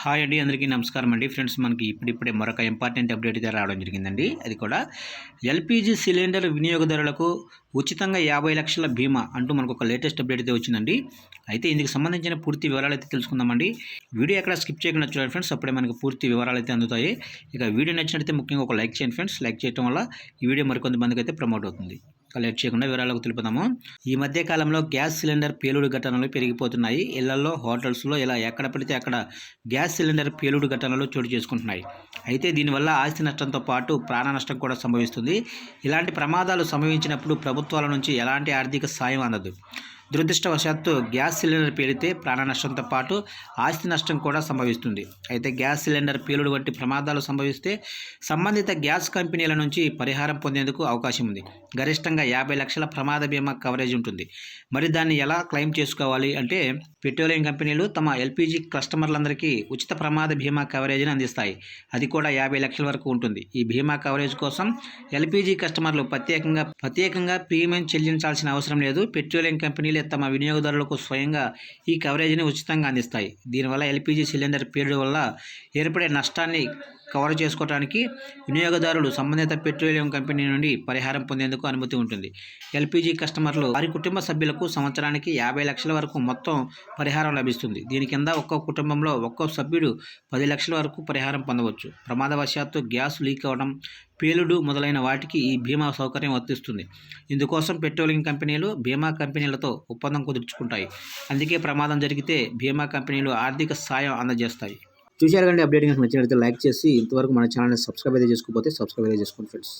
Hi అండి అందరికీ నమస్కారం అండి. ఫ్రెండ్స్ మనకి ఇప్పుడిప్పుడే మరొక ఇంపార్టెంట్ అప్డేట్ అయితే రావడం జరిగిందండి. అది కూడా ఎల్పిజి సిలిండర్ వినియోగదారులకు ఉచితంగా యాభై లక్షల బీమా అంటూ మనకు ఒక లేటెస్ట్ అప్డేట్ అయితే వచ్చిందండి. అయితే ఇందుకు సంబంధించిన పూర్తి వివరాలు అయితే తెలుసుకుందామండి. వీడియో ఎక్కడ స్కిప్ చేయకుండా చూడండి ఫ్రెండ్స్ అప్పుడే మనకు పూర్తి వివరాలు అయితే అందుతాయి. ఇక వీడియో నచ్చినట్లయితే ముఖ్యంగా ఒక లైక్ చేయండి ఫ్రెండ్స్. లైక్ చేయడం వల్ల ఈ వీడియో మరికొంతమందికి అయితే ప్రమోట్ అవుతుంది. లేట్ చేయకుండా వివరాలకు తెలుపుదాము. ఈ మధ్య కాలంలో గ్యాస్ సిలిండర్ పేలుడు ఘటనలు పెరిగిపోతున్నాయి. ఇళ్ళలో హోటల్స్లో ఇలా ఎక్కడ పడితే అక్కడ గ్యాస్ సిలిండర్ పేలుడు ఘటనలు చోటు చేసుకుంటున్నాయి. అయితే దీనివల్ల ఆస్తి నష్టంతో పాటు ప్రాణ నష్టం కూడా సంభవిస్తుంది. ఇలాంటి ప్రమాదాలు సంభవించినప్పుడు ప్రభుత్వాల నుంచి ఎలాంటి ఆర్థిక సాయం అందదు. దురదృష్టవశాత్తు గ్యాస్ సిలిండర్ పేలితే ప్రాణ నష్టంతో పాటు ఆస్తి నష్టం కూడా సంభవిస్తుంది. అయితే గ్యాస్ సిలిండర్ పేలుడు వంటి ప్రమాదాలు సంభవిస్తే సంబంధిత గ్యాస్ కంపెనీల నుంచి పరిహారం పొందేందుకు అవకాశం ఉంది. గరిష్టంగా యాభై లక్షల ప్రమాద బీమా కవరేజ్ ఉంటుంది. మరి దాన్ని ఎలా క్లెయిమ్ చేసుకోవాలి అంటే పెట్రోలియం కంపెనీలు తమ ఎల్పిజి కస్టమర్లందరికీ ఉచిత ప్రమాద బీమా కవరేజ్ని అందిస్తాయి. అది కూడా యాభై లక్షల వరకు ఉంటుంది. ఈ బీమా కవరేజ్ కోసం ఎల్పిజి కస్టమర్లు ప్రత్యేకంగా ప్రత్యేకంగా ప్రీమియం చెల్లించాల్సిన అవసరం లేదు. పెట్రోలియం కంపెనీలు తమ వినియోగదారులకు స్వయంగా ఈ కవరేజీని ఉచితంగా అందిస్తాయి. దీనివల్ల ఎల్పిజి సిలిండర్ పేలుడు వల్ల ఏర్పడే నష్టాన్ని కవర్ చేసుకోవడానికి వినియోగదారులు సంబంధిత పెట్రోలియం కంపెనీ నుండి పరిహారం పొందేందుకు అనుమతి ఉంటుంది. ఎల్పిజి కస్టమర్లు వారి కుటుంబ సభ్యులకు సంవత్సరానికి యాభై లక్షల వరకు మొత్తం పరిహారం లభిస్తుంది. దీని కింద ఒక్కో కుటుంబంలో ఒక్కో సభ్యుడు పది లక్షల వరకు పరిహారం పొందవచ్చు. ప్రమాదవశాత్తు గ్యాస్ లీక్ అవ్వడం పేలుడు మొదలైన వాటికి ఈ బీమా సౌకర్యం వర్తిస్తుంది. ఇందుకోసం పెట్రోలియం కంపెనీలు బీమా కంపెనీలతో ఒప్పందం కుదుర్చుకుంటాయి. అందుకే ప్రమాదం జరిగితే బీమా కంపెనీలు ఆర్థిక సాయం అందజేస్తాయి. చూశారు కంటే అప్డేట్ కనుక నచ్చినట్లయితే లైక్ చేసి ఇంతవరకు మన ఛానల్ని సబ్స్క్రైబ్ అయితే చేసుకోకపోతే సబ్స్క్రైబ్ అయితే చేసుకోండి ఫ్రెండ్స్.